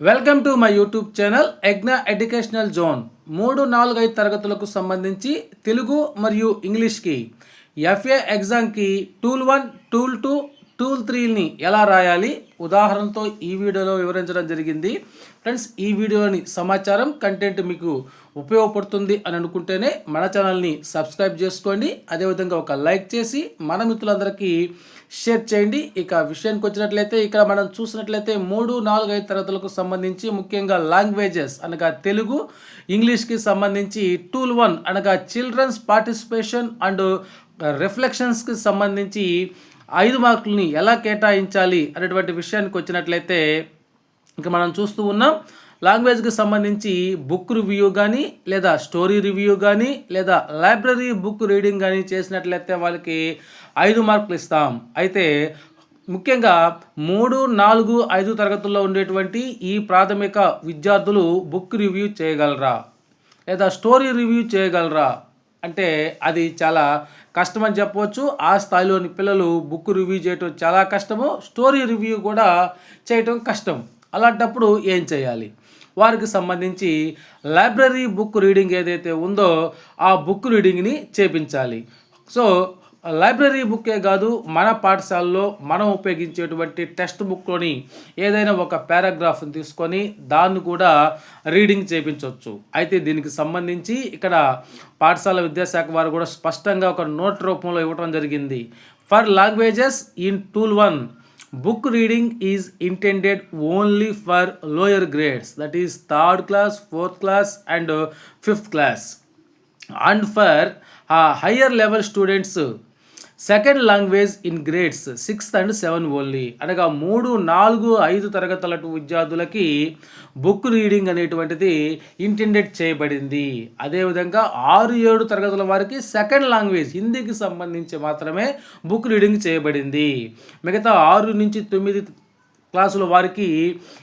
Welcome to my YouTube channel Yagna educational zone మూడు నాలుగు ఐదు తరగతులకు సంబంధించి తెలుగు మరియు ఇంగ్లీష్కి. ఎఫ్ఏ ఎగ్జామ్కి tool one tool two tool త్రీని ఎలా రాయాలి? ఉదాహరణతో ఈ వీడియోలో వివరించడం జరిగింది. ఫ్రెండ్స్ ఈ వీడియోని సమాచారం కంటెంట్ మీకు ఉపయోగపడుతుంది అని అనుకుంటేనే మన ఛానల్ని సబ్స్క్రైబ్ చేసుకోండి. అదేవిధంగా ఒక లైక్ చేసి మన మిత్రులందరికీ షేర్ చేయండి. ఇక విషయానికి వచ్చినట్లయితే ఇక్కడ మనం చూసినట్లయితే మూడు నాలుగు ఐదు తరగతులకు సంబంధించి ముఖ్యంగా లాంగ్వేజెస్ అనగా తెలుగు ఇంగ్లీష్కి సంబంధించి టూల్ వన్ అనగా చిల్డ్రన్స్ పార్టిసిపేషన్ అండ్ రిఫ్లెక్షన్స్కి సంబంధించి ఐదు మార్కులని ఎలా కేటాయించాలి అనేటువంటి విషయానికి వచ్చినట్లయితే ఇంకా మనం చూస్తూ ఉన్నాం లాంగ్వేజ్కి సంబంధించి బుక్ రివ్యూ కానీ లేదా స్టోరీ రివ్యూ కానీ లేదా లైబ్రరీ బుక్ రీడింగ్ కానీ చేసినట్లయితే వాళ్ళకి ఐదు మార్కులు ఇస్తాం. అయితే ముఖ్యంగా మూడు నాలుగు ఐదు తరగతుల్లో ఉండేటువంటి ఈ ప్రాథమిక విద్యార్థులు బుక్ రివ్యూ చేయగలరా? లేదా స్టోరీ రివ్యూ చేయగలరా? అంటే అది చాలా కష్టమని చెప్పవచ్చు. ఆ స్థాయిలోని పిల్లలు బుక్ రివ్యూ చేయటం చాలా కష్టము. స్టోరీ రివ్యూ కూడా చేయటం కష్టం. అలాంటప్పుడు ఏం చేయాలి? వారికి సంబంధించి లైబ్రరీ బుక్ రీడింగ్ ఏదైతే ఉందో ఆ బుక్ రీడింగ్ని చేపించాలి. సో లైబ్రరీ బుక్కే కాదు మన పాఠశాలలో మనం ఉపయోగించేటువంటి టెక్స్ట్ బుక్లోని ఏదైనా ఒక పారాగ్రాఫ్ని తీసుకొని దాన్ని కూడా రీడింగ్ చేయించవచ్చు. అయితే దీనికి సంబంధించి ఇక్కడ పాఠశాల విద్యాశాఖ వారు కూడా స్పష్టంగా ఒక నోట్ రూపంలో ఇవ్వడం జరిగింది. For languages in tool one book reading is intended only for lower grades that is third class fourth class and fifth class and for higher level students second language in grades sixth and seven only. అనగా మూడు నాలుగు ఐదు తరగతుల విద్యార్థులకి book reading అనేటువంటిది intended చేయబడింది. అదేవిధంగా ఆరు ఏడు తరగతుల వారికి సెకండ్ లాంగ్వేజ్ హిందీకి సంబంధించి మాత్రమే బుక్ రీడింగ్ చేయబడింది. మిగతా ఆరు నుంచి తొమ్మిది క్లాసుల వారికి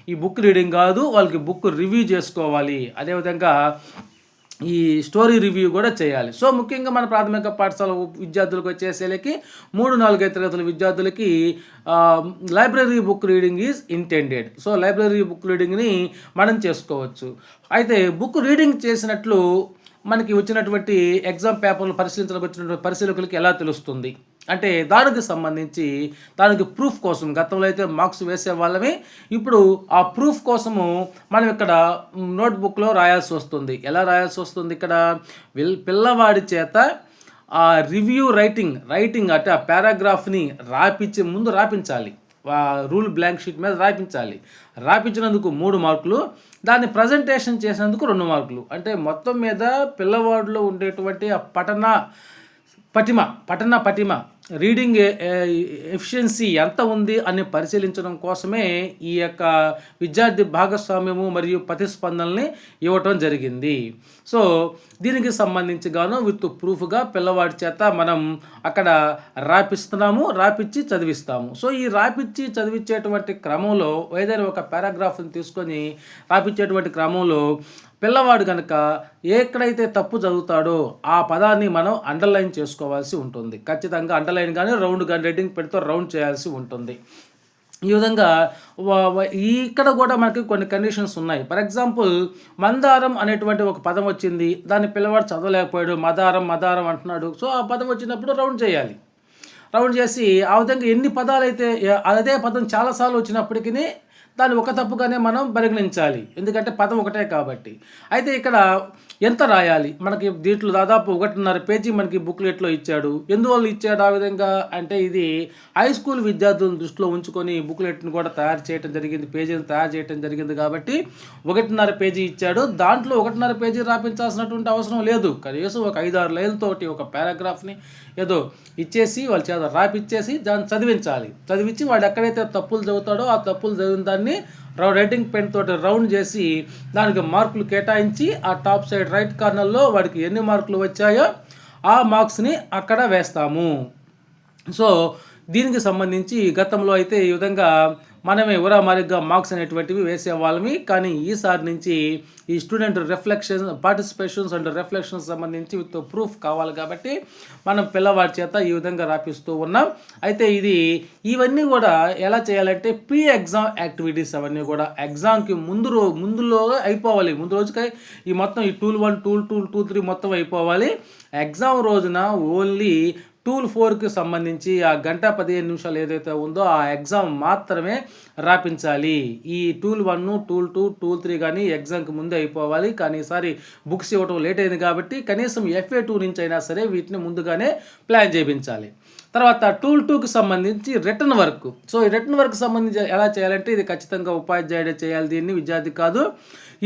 ఈ బుక్ రీడింగ్ కాదు వాళ్ళకి బుక్ రివ్యూ చేసుకోవాలి. అదేవిధంగా ఈ స్టోరీ రివ్యూ కూడా చేయాలి. సో ముఖ్యంగా మన ప్రాథమిక పాఠశాల విద్యార్థులకు వచ్చేసేలకి మూడు నాలుగైదు తరగతుల విద్యార్థులకి library book reading is intended. So library book రీడింగ్ని మనం చేసుకోవచ్చు. అయితే బుక్ రీడింగ్ చేసినట్లు మనకి వచ్చినటువంటి ఎగ్జామ్ పేపర్లు పరిశీలించడానికి వచ్చినటువంటి పరిశీలకులకి ఎలా తెలుస్తుంది? అంటే దానికి సంబంధించి దానికి ప్రూఫ్ కోసం గతంలో అయితే మార్క్స్ వేసే వాళ్ళమే ఇప్పుడు ఆ ప్రూఫ్ కోసము మనం ఇక్కడ నోట్బుక్లో రాయాల్సి వస్తుంది. ఎలా రాయాల్సి వస్తుంది ఇక్కడ? పిల్లవాడి చేత ఆ రివ్యూ రైటింగ్ రైటింగ్ అంటే ఆ పారాగ్రాఫ్ని రాపించి ముందు రాపించాలి. రూల్ బ్లాంక్ షీట్ మీద రాపించాలి. రాపించినందుకు మూడు మార్కులు దాన్ని ప్రజెంటేషన్ చేసినందుకు రెండు మార్కులు. అంటే మొత్తం మీద పిల్లవాడిలో ఉండేటువంటి ఆ పఠన పటిమ పఠన పటిమ రీడింగ్ ఎఫిషియన్సీ ఎంత ఉంది అని పరిశీలించడం కోసమే ఈ యొక్క విద్యార్థి భాగస్వామ్యము మరియు ప్రతిస్పందనల్ని ఇవ్వటం జరిగింది. సో దీనికి సంబంధించి గాను విత్ ప్రూఫ్గా పిల్లవాడి చేత మనం అక్కడ రాపిస్తున్నాము రాపిచ్చి చదివిస్తాము. సో ఈ రాపిచ్చి చదివించేటువంటి క్రమంలో ఏదైనా ఒక పారాగ్రాఫ్ని తీసుకొని రాపిచ్చేటువంటి క్రమంలో పిల్లవాడు కనుక ఎక్కడైతే తప్పు చదువుతాడో ఆ పదాన్ని మనం అండర్లైన్ చేసుకోవాల్సి ఉంటుంది. ఖచ్చితంగా అండర్లైన్ కానీ రౌండ్ కానీ రెడ్డింగ్ పెడితే రౌండ్ చేయాల్సి ఉంటుంది. ఈ విధంగా ఇక్కడ కూడా మనకి కొన్ని కండిషన్స్ ఉన్నాయి. ఫర్ ఎగ్జాంపుల్ మందారం అనేటువంటి ఒక పదం వచ్చింది. దాన్ని పిల్లవాడు చదవలేకపోయాడు. మదారం మదారం అంటున్నాడు. సో ఆ పదం వచ్చినప్పుడు రౌండ్ చేయాలి. రౌండ్ చేసి ఆ విధంగా ఎన్ని పదాలు అయితే అదే పదం చాలాసార్లు వచ్చినప్పటికీ దాన్ని ఒక తప్పుగానే మనం పరిగణించాలి. ఎందుకంటే పదం ఒకటే కాబట్టి. అయితే ఇక్కడ ఎంత రాయాలి? మనకి దీంట్లో దాదాపు ఒకటిన్నర పేజీ మనకి బుక్లెట్లో ఇచ్చాడు. ఎందువల్ల ఇచ్చాడు ఆ విధంగా? అంటే ఇది హై స్కూల్ విద్యార్థులను దృష్టిలో ఉంచుకొని బుక్లెట్ను కూడా తయారు చేయడం జరిగింది పేజీని తయారు చేయడం జరిగింది కాబట్టి ఒకటిన్నర పేజీ ఇచ్చాడు. దాంట్లో ఒకటిన్నర పేజీ రాపించాల్సినటువంటి అవసరం లేదు. కనీసం ఒక ఐదు ఆరు లైన్లతోటి ఒక పారాగ్రాఫ్ని ఏదో ఇచ్చేసి వాళ్ళ చేత రాపిచ్చేసి దాన్ని చదివించాలి. చదివించి వాడు ఎక్కడైతే తప్పులు చదువుతాడో ఆ తప్పులు చదివిన దాన్ని రైటింగ్ పెన్ తోటి రౌండ్ చేసి దానికి మార్కులు కేటాయించి ఆ టాప్ సైడ్ రైట్ కార్నర్లో వాడికి ఎన్ని మార్కులు వచ్చాయో ఆ మార్క్స్ని అక్కడ వేస్తాము. సో దీనికి సంబంధించి గతంలో అయితే ఈ విధంగా మనమే ఉరామారిగ్గా మార్క్స్ అనేటువంటివి వేసేవాళ్ళమి. కానీ ఈసారి నుంచి ఈ student reflection participations and reflections సంబంధించి విత్ ప్రూఫ్ కావాలి కాబట్టి మనం పిల్లవాడి చేత ఈ విధంగా రాపిస్తూ ఉన్నాం. అయితే ఇది ఇవన్నీ కూడా ఎలా చేయాలంటే ప్రీ ఎగ్జామ్ యాక్టివిటీస్ అవన్నీ కూడా ఎగ్జామ్కి ముందు రో ముందులోగా అయిపోవాలి. ముందు రోజుకి ఈ మొత్తం ఈ tool one tool tool two three మొత్తం అయిపోవాలి. ఎగ్జామ్ రోజున ఓన్లీ టూల్ ఫోర్కి సంబంధించి ఆ గంట పదిహేను నిమిషాలు ఏదైతే ఉందో ఆ ఎగ్జామ్ మాత్రమే రాపించాలి. ఈ tool one tool two tool three కానీ ఎగ్జామ్కి ముందే అయిపోవాలి. కానీ ఈసారి బుక్స్ ఇవ్వటం లేట్ అయింది కాబట్టి కనీసం ఎఫ్ఏ టూ నుంచి అయినా సరే వీటిని ముందుగానే ప్లాన్ చేయించాలి. తర్వాత టూల్ టూకి సంబంధించి రిటర్న్ వర్క్ సో ఈ రిటర్న్ వర్క్ సంబంధించి ఎలా చేయాలంటే ఇది ఖచ్చితంగా ఉపాధ్యాయుడే చేయాలి. దీన్ని విద్యార్థి కాదు.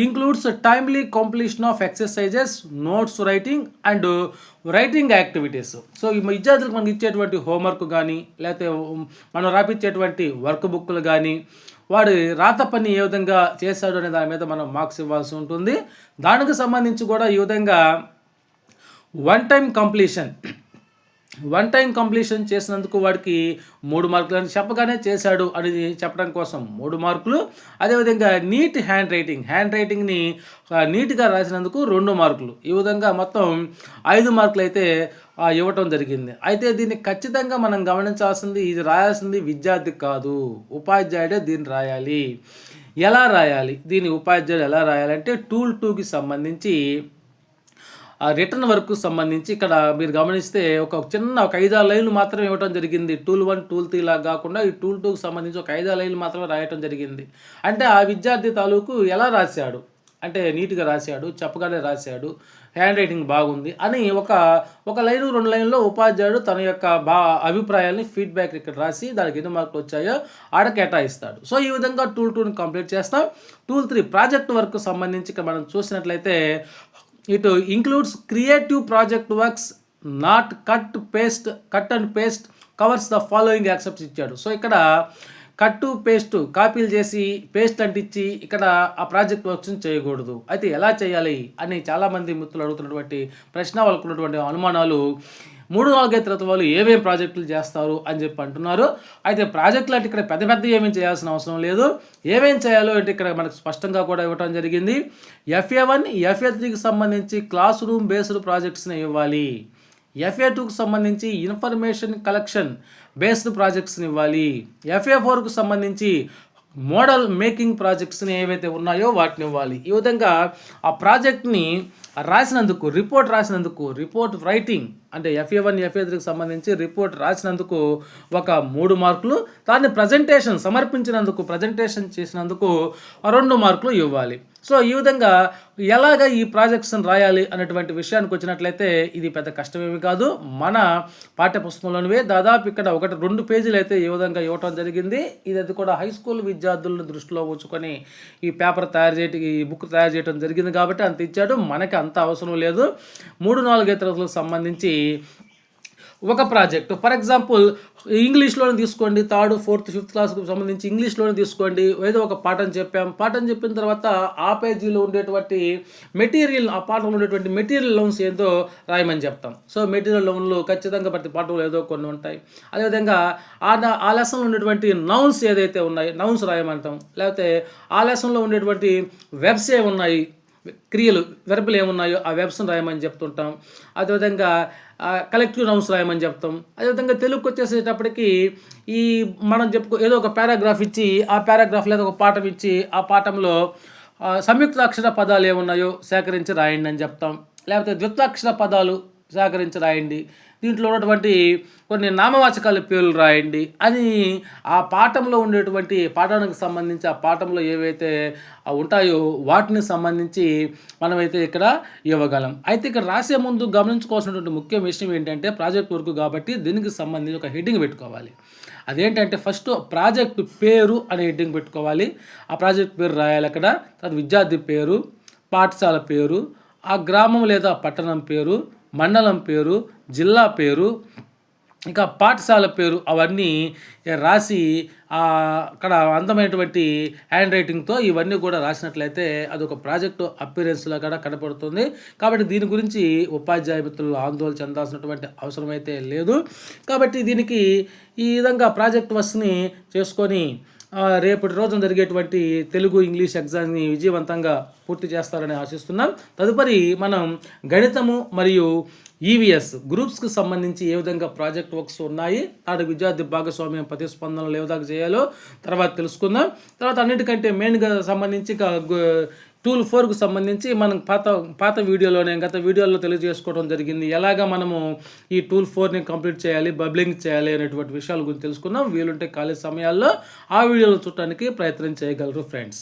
Includes timely completion of exercises notes writing and writing activities so ఈ విద్యార్థులకు మనకి ఇచ్చేటువంటి హోంవర్క్ కానీ లేకపోతే మనం రాపించేటువంటి వర్క్ బుక్లు కానీ వాడు రాత పని ఏ విధంగా చేశాడు అనే దాని మీద మనం మార్క్స్ ఇవ్వాల్సి ఉంటుంది. దానికి సంబంధించి కూడా ఈ విధంగా one time completion one time completion చేసినందుకు వాడికి మూడు మార్కులు అని చెప్పగానే చేశాడు అని చెప్పడం కోసం మూడు మార్కులు. అదేవిధంగా నీట్ హ్యాండ్ రైటింగ్. హ్యాండ్ రైటింగ్ని నీట్గా రాసినందుకు రెండు మార్కులు. ఈ విధంగా మొత్తం ఐదు మార్కులు అయితే ఇవ్వటం జరిగింది. అయితే దీన్ని ఖచ్చితంగా మనం గమనించాల్సింది ఇది రాయాల్సింది విద్యార్థి కాదు. ఉపాధ్యాయుడే దీన్ని రాయాలి. ఎలా రాయాలి? దీని ఉపాధ్యాయుడు ఎలా రాయాలంటే టూల్ టూకి సంబంధించి ఆ రిటర్న్ వర్క్ సంబంధించి ఇక్కడ మీరు గమనిస్తే ఒక చిన్న ఒక ఐదారు లైన్లు మాత్రమే ఇవ్వడం జరిగింది. టూల్ వన్ టూల్ త్రీ లాగా కాకుండా ఈ టూల్ టూకి సంబంధించి ఒక ఐదారు లైన్లు మాత్రమే రాయటం జరిగింది. అంటే ఆ విద్యార్థి తాలూకు ఎలా రాశాడు? అంటే నీట్గా రాశాడు చెప్పగానే రాశాడు హ్యాండ్ రైటింగ్ బాగుంది అని ఒక ఒక లైన్ రెండు లైన్లో ఉపాధ్యాయుడు తన యొక్క బా అభిప్రాయాల్ని ఫీడ్బ్యాక్ ఇక్కడ రాసి దానికి ఎన్ని మార్కులు వచ్చాయో ఆడ కేటాయిస్తాడు. సో ఈ విధంగా టూల్ టూని కంప్లీట్ చేస్తాం. టూల్ త్రీ ప్రాజెక్ట్ వర్క్ సంబంధించి ఇక్కడ మనం చూసినట్లయితే it includes creative project works not cut paste cut and paste covers the following accepts ఇచ్చాడు. సో ఇక్కడ కట్టు పేస్ట్ కాపీలు చేసి పేస్ట్ అంటించి ఇక్కడ ఆ ప్రాజెక్ట్ వర్క్స్ని చేయకూడదు. అయితే ఎలా చేయాలి అని చాలామంది మిత్రులు అడుగుతున్నటువంటి ప్రశ్న వాళ్ళకున్నటువంటి అనుమానాలు. మూడు నాలుగైదు తరగతి వాళ్ళు ఏమేమి ప్రాజెక్టులు చేస్తారు అని చెప్పి అంటున్నారు. అయితే ప్రాజెక్టులు అంటే ఇక్కడ పెద్ద పెద్ద ఏమేమి చేయాల్సిన అవసరం లేదు. ఏమేం చేయాలో అంటే ఇక్కడ మనకు స్పష్టంగా కూడా ఇవ్వడం జరిగింది. ఎఫ్ఏ వన్ ఎఫ్ఏ త్రీకి సంబంధించి క్లాస్ రూమ్ బేస్డ్ ప్రాజెక్ట్స్ని ఇవ్వాలి. ఎఫ్ఏ టూకి సంబంధించి ఇన్ఫర్మేషన్ కలెక్షన్ బేస్డ్ ప్రాజెక్ట్స్ని ఇవ్వాలి. ఎఫ్ఏ ఫోర్కు సంబంధించి మోడల్ మేకింగ్ ప్రాజెక్ట్స్ని ఏవైతే ఉన్నాయో వాటిని ఇవ్వాలి. ఈ విధంగా ఆ ప్రాజెక్ట్ని రాసినందుకు రిపోర్ట్ రాసినందుకు రిపోర్ట్ రైటింగ్ అంటే ఎఫ్ఏ వన్ ఎఫ్ఏ త్రీకి సంబంధించి రిపోర్ట్ రాసినందుకు ఒక మూడు మార్కులు దాన్ని ప్రజెంటేషన్ సమర్పించినందుకు ప్రజెంటేషన్ చేసినందుకు రెండు మార్కులు ఇవ్వాలి. సో ఈ విధంగా ఎలాగ ఈ ప్రాజెక్ట్స్ని రాయాలి అనేటువంటి విషయానికి వచ్చినట్లయితే ఇది పెద్ద కష్టమేమి కాదు. మన పాఠ్యపుస్తకంలోనివే దాదాపు ఇక్కడ ఒకటి రెండు పేజీలు అయితే ఈ విధంగా ఇవ్వటం జరిగింది. ఇది అది కూడా హై స్కూల్ విద్యార్థులను దృష్టిలో ఉంచుకొని ఈ పేపర్ తయారు చేయటం ఈ బుక్ తయారు చేయడం జరిగింది కాబట్టి అంత ఇచ్చాడు. మనకి అంత అవసరం లేదు. మూడు నాలుగైదు తరగతులకు సంబంధించి ఒక ప్రాజెక్ట్. ఫర్ ఎగ్జాంపుల్ ఇంగ్లీష్లోనే తీసుకోండి థర్డ్ ఫోర్త్ ఫిఫ్త్ క్లాస్కి సంబంధించి ఇంగ్లీష్లోనే తీసుకోండి. ఏదో ఒక పాఠం చెప్పాం. పాఠం చెప్పిన తర్వాత ఆ పేజీలో ఉండేటువంటి మెటీరియల్ ఆ పాఠంలో ఉండేటువంటి మెటీరియల్ లోన్స్ ఏందో రాయమని చెప్తాం. సో మెటీరియల్ లోన్లు ఖచ్చితంగా ప్రతి పాఠంలో ఏదో కొన్ని ఉంటాయి. అదేవిధంగా ఆ ఆ లెసన్లో ఉండేటువంటి నౌన్స్ ఏదైతే ఉన్నాయి నౌన్స్ రాయమంటాం. లేకపోతే ఆ లెసన్లో ఉండేటువంటి వెబ్స్ ఏ ఉన్నాయి క్రియలు వెరపులు ఏమున్నాయో ఆ వెబ్స్ని రాయమని చెప్తుంటాం. అదేవిధంగా కలెక్టివ్ నౌన్స్ రాయమని చెప్తాం. అదేవిధంగా తెలుగుకి వచ్చేసేటప్పటికి ఈ మనం చెప్పుకో ఏదో ఒక పారాగ్రాఫ్ ఇచ్చి ఆ పారాగ్రాఫ్ లేదా ఒక పాఠం ఇచ్చి ఆ పాఠంలో సంయుక్త అక్షర పదాలు ఏమున్నాయో సేకరించి రాయండి అని చెప్తాం. లేకపోతే ద్విత్వాక్షర పదాలు సేకరించి రాయండి. దీంట్లో ఉన్నటువంటి కొన్ని నామవాచకాల పేర్లు రాయండి. అని ఆ పాఠంలో ఉండేటువంటి పాఠానికి సంబంధించి ఆ పాఠంలో ఏవైతే ఉంటాయో వాటిని సంబంధించి మనమైతే ఇక్కడ ఇవ్వగలం. అయితే ఇక్కడ రాసే ముందు గమనించుకోవాల్సినటువంటి ముఖ్య విషయం ఏంటంటే ప్రాజెక్ట్ వర్క్ కాబట్టి దీనికి సంబంధించి ఒక హెడ్డింగ్ పెట్టుకోవాలి. అదేంటంటే ఫస్ట్ ప్రాజెక్ట్ పేరు అనే హెడ్డింగ్ పెట్టుకోవాలి. ఆ ప్రాజెక్ట్ పేరు రాయాలి అక్కడ. తర్వాత విద్యార్థి పేరు పాఠశాల పేరు ఆ గ్రామం లేదా పట్టణం పేరు మండలం పేరు జిల్లా పేరు ఇంకా పాఠశాల పేరు అవన్నీ రాసి అక్కడ అందమైనటువంటి హ్యాండ్ రైటింగ్తో ఇవన్నీ కూడా రాసినట్లయితే అది ఒక ప్రాజెక్టు అపీరెన్స్లో కూడా కనపడుతుంది. కాబట్టి దీని గురించి ఉపాధ్యాయ మిత్రులు ఆందోళన చెందాల్సినటువంటి అవసరం అయితే లేదు. కాబట్టి దీనికి ఈ విధంగా ప్రాజెక్ట్ వర్క్స్ని చేసుకొని రేపటి రోజున జరిగేటువంటి తెలుగు ఇంగ్లీష్ ఎగ్జామ్ని విజయవంతంగా పూర్తి చేస్తారని ఆశిస్తున్నాం. తదుపరి మనం గణితము మరియు ఈవీఎస్ గ్రూప్స్కి సంబంధించి ఏ విధంగా ప్రాజెక్ట్ వర్క్స్ ఉన్నాయి నాటి విద్యార్థి భాగస్వామ్యం ప్రతిస్పందనలు ఏ విధంగా చేయాలో తర్వాత తెలుసుకుందాం. తర్వాత అన్నిటికంటే మెయిన్గా సంబంధించి టూల్ ఫోర్కు సంబంధించి మనం పాత పాత వీడియోలోనే గత వీడియోలో తెలియజేసుకోవడం జరిగింది. ఎలాగ మనము ఈ టూల్ ఫోర్ని కంప్లీట్ చేయాలి బబ్లింగ్ చేయాలి అనేటువంటి విషయాల గురించి తెలుసుకుందాం. వీలుంటే ఖాళీ సమయాల్లో ఆ వీడియోలు చూడటానికి ప్రయత్నం చేయగలరు ఫ్రెండ్స్.